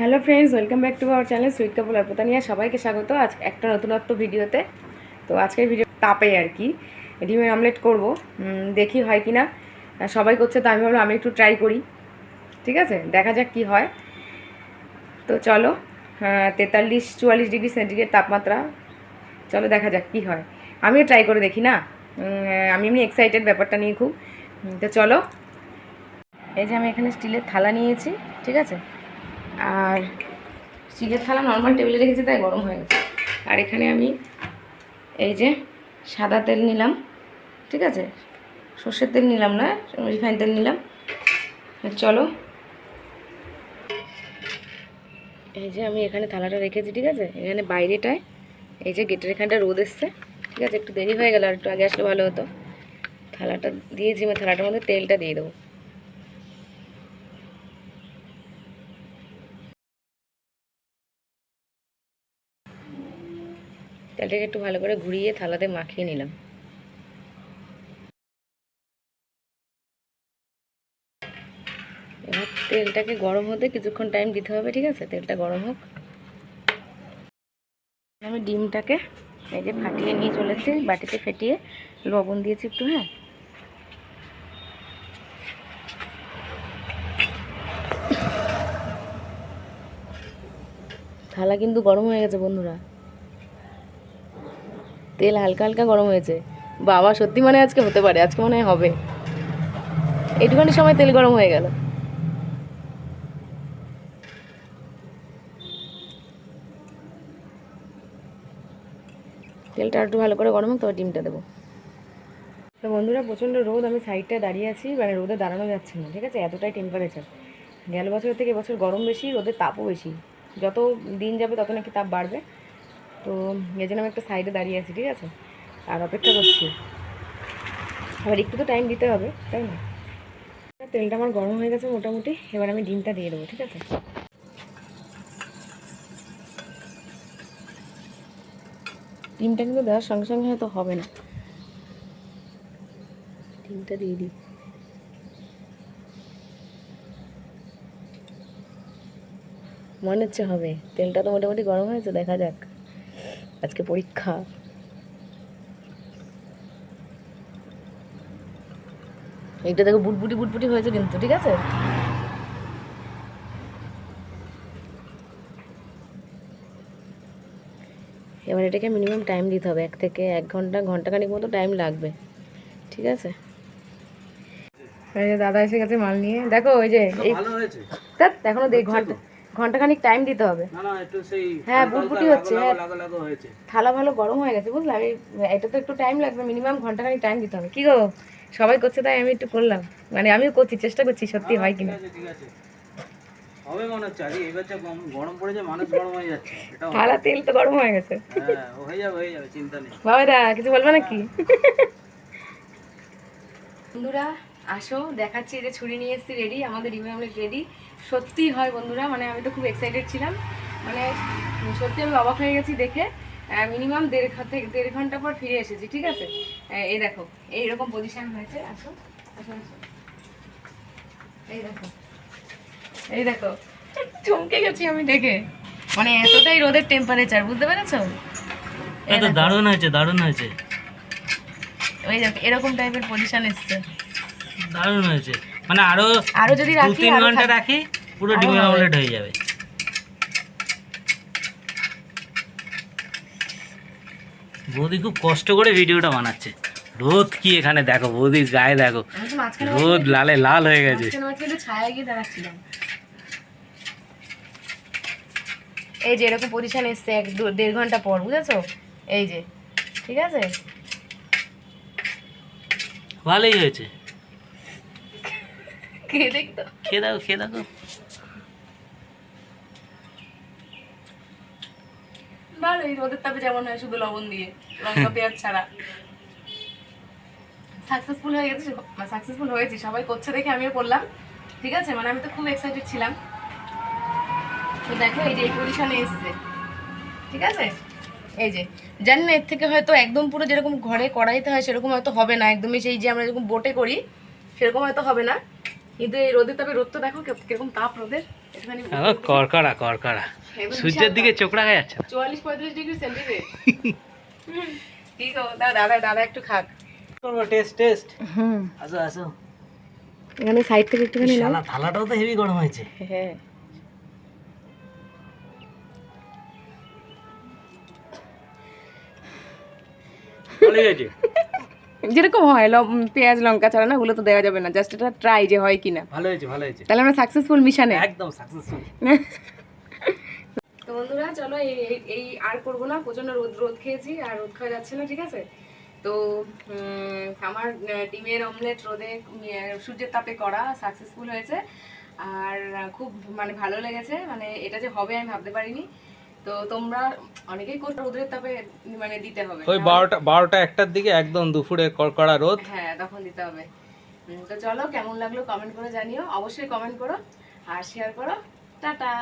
Hello friends, welcome back to our channel sweet Kapoor Arpita নিয়ে সবাইকে স্বাগত আজ একটা নতুনত্ব ভিডিওতে। তো আজকের ভিডিও তাপে আর কি। ডিমের আমলেট করব দেখি হয় কি না সবাই করছে তো আমি ভাবলাম আমি একটু ট্রাই করি। ঠিক আছে? দেখা যাক কি হয়। তো চলো তেতাল্লিশ চুয়াল্লিশ ডিগ্রি সেন্টিগ্রেড তাপমাত্রা। চলো দেখা যাক কি হয়। আমিও ট্রাই করে দেখি না? আমি এমনি এক্সাইটেড ব্যাপারটা নিয়ে খুব। তো চলো। এই যে আমি এখানে স্টিলের থালা নিয়েছি। ঠিক আছে? আর স্টিলের থালা নর্মাল টেবিলে রেখেছি, তাই গরম হয়ে গেছে। আর এখানে আমি এই যে সাদা তেল নিলাম, ঠিক আছে? সর্ষের তেল নিলাম না রিফাইন তেল নিলাম। চলো। এই যে আমি এখানে থালাটা রেখেছি, ঠিক আছে? এখানে বাইরেটায় এই যে গেটের এখানটা রোদ এসছে, ঠিক আছে? একটু দেরি হয়ে গেল, আর একটু আগে আসলে ভালো হতো। থালাটা দিয়েছি আমি থালাটার মধ্যে তেলটা দিয়ে দেবো। তেলটাকে একটু ভালো করে ঘুরিয়ে থালাতে মাখিয়ে নিলাম। এবার তেলটাকে গরম হতে কিছুক্ষণ টাইম দিতে হবে, ঠিক আছে? তেলটা গরম হোক। আমি ডিমটাকে এই যে ফাটিয়ে নিয়ে চলেছি, বাটিতে ফেটিয়ে। লবণ দিয়েছি একটু হ্যাঁ? থালা কিন্তু গরম হয়ে গেছে, বন্ধুরা। তেল হালকা হালকা গরম হয়েছে। বাবা, সত্যি মানে আজকে হতে পারে, আজকে মনে হবে। এইটুখানি সময় তেল গরম হয়ে গেল। তেলটা একটু ভালো করে গরম হোক তবে ডিমটা দেবো। তো বন্ধুরা, প্রচণ্ড রোদ, আমি সাইডটায় দাঁড়িয়ে আছি মানে রোদে দাঁড়ানো যাচ্ছে না, ঠিক আছে? এতটাই টেম্পারেচার গেল বছরের থেকে এবছর গরম বেশি, রোদের তাপও বেশি। যত দিন যাবে, তত নাকি তাপ বাড়বে। তো এই জন্য আমি একটা সাইডে দাঁড়িয়ে আছি, ঠিক আছে? আর অপেক্ষা করছি। আবার একটু তো টাইম দিতে হবে, তাই না? তেলটা আমার গরম হয়ে গেছে মোটামুটি, এবার আমি ডিমটা দিয়ে দেবো, ঠিক আছে? ডিমটা কিন্তু দেওয়ার সঙ্গে সঙ্গে হয়তো হবে না। ডিমটা দিয়ে দিই। মনে হচ্ছে হবে। তেলটা তো মোটামুটি গরম হয়েছে, দেখা যাক। আজকে পরীক্ষা। এইটা দেখো বুটবুটি বুটবুটি হয়েছে কিন্তু ঠিক আছে? এবার এটাকে মিনিমাম টাইম দিতে হবে এক থেকে এক ঘণ্টা ঘণ্টা ঘন্টাখানিক মতো টাইম লাগবে ঠিক আছে? দাদা এসে গেছে মাল নিয়ে। দেখো ওই যে এখনও দেখ ঘণ্টা ঘন্টাখানিক টাইম দিতে হবে। না না একটু সেই হ্যাঁ, বুটবুটি হচ্ছে, হ্যাঁ। থালা ভালো গরম হয়ে গেছে বুঝলাম আমি এটা তো একটু টাইম লাগবে মিনিমাম ঘন্টাখানিক টাইম দিতে হবে। কি গো? সবাই করছে তাই আমি একটু করলাম। মানে আমিও করছি চেষ্টা করছি সত্যি হয় কিনা। আছে ঠিক আছে। হবে মনে হচ্ছে আরে এবার যা গরম গরম পড়েছে মানুষ গরম হয়ে যাচ্ছে থালা তেল তো গরম হয়ে গেছে। হ্যাঁ হয়ে যাবে হয়ে যাবে চিন্তা নেই। বাবাদা কিছু বলবে নাকি? বন্ধুরা আসো দেখাচ্ছি যে ছুরি নিয়ে এসেছি রেডি আমাদের ডিমের আমলেট রেডি সত্যি হয় বন্ধুরা মানে আমি তো খুব এক্সাইটেড ছিলাম। মানে সত্যি আমি অবাক হয়ে গেছি দেখে। মিনিমাম দেড় থেকে দেড় ঘণ্টা পর ফিরে এসেছি ঠিক আছে? এই দেখো এইরকম পজিশান হয়েছে আসো আসো আসো। এই দেখো এই দেখো চমকে গেছি আমি দেখে। মানে এতটাই রোদের টেম্পারেচার বুঝতে পেরেছ? এটা দারুণ হয়েছে দারুণ হয়েছে। ওই দেখো এরকম টাইপের পজিশন এসছে। দারুণ হয়েছে। মানে আরও আরও যদি রাখি তিন ঘণ্টা রাখি পুরো ডিমের অমলেট হয়ে যাবে। বৌদি খুব কষ্ট করে ভিডিওটা বানাচ্ছে। রোদ কি এখানে দেখো বৌদির গায়ে দেখো। রোদ লালে লাল হয়ে গেছে। এই যে এরকম পজিশন এসছে এক দেড় ঘণ্টা পর বুঝেছ? এই যে ঠিক আছে? ভালোই হয়েছে। কে দেখতো খেয়ে দেখো খেয়ে দেখো ভালো এই রোদের তাপে যেমন হয় শুধু লবণ দিয়ে। লঙ্কা পেঁয়াজ ছাড়া। সাকসেসফুল হয়ে গেছে সাকসেসফুল হয়েছি সবাই করছে দেখে আমিও করলাম। ঠিক আছে? মানে আমি তো খুব এক্সাইটেড ছিলাম। তো দেখো এই যে এই পজিশনে এসছে। ঠিক আছে? এই যে জানি না এর থেকে হয়তো একদম পুরো যেরকম ঘরে কড়াইতে হয় সেরকম হয়তো হবে না। একদমই সেই যে আমরা যেরকম বোটে করি সেরকম হয়তো হবে না। কিন্তু এই রোদের তাপে রোদ তো দেখো কে- কীরকম তাপ রোদের। করকড়া করকড়া সূর্যের দিকে চোখ রাখা যাচ্ছে চুয়াল্লিশ পঁয়তাল্লিশ ডিগ্রি সেন্টিগ্রেড। কি দাদা দাদা দাদা একটু খাক। করব টেস্ট টেস্ট। হুম। আসো আসো। এখানে সাইড থেকে একটুখানি নাও। শালা থালাটাও তো হেভি গরম হয়েছে। হ্যাঁ। ভালোই হয়েছে যেরকম হয় লম- পেঁয়াজ লঙ্কা ছাড়া না ওগুলো তো দেওয়া যাবে না। জাস্ট এটা ট্রাই যে হয় কিনা। ভালো হয়েছে ভালো হয়েছে। তাহলে আমরা সাকসেসফুল মিশনে একদম সাকসেসফুল তো বন্ধুরা চলো এই এই- এই আর করব না প্রচণ্ড রোদ রোদ খেয়েছি আর রোদ খাওয়া যাচ্ছে না ঠিক আছে? তো আমার ডিমের অমলেট রোদে সূর্যের তাপে করা সাকসেসফুল হয়েছে। আর খুব মানে ভালো লেগেছে মানে এটা যে হবে আমি ভাবতে পারিনি। তো তোমরা অনেকেই করছ রোদের তাপে মানে দিতে হবে। ওই বারোটা বারোটা একটার দিকে একদম দুপুরে কড়কড়া রোদ। হ্যাঁ তখন দিতে হবে। তো চলো কেমন লাগল কমেন্ট করে জানিও। অবশ্যই কমেন্ট করো আর শেয়ার করো। টাটা!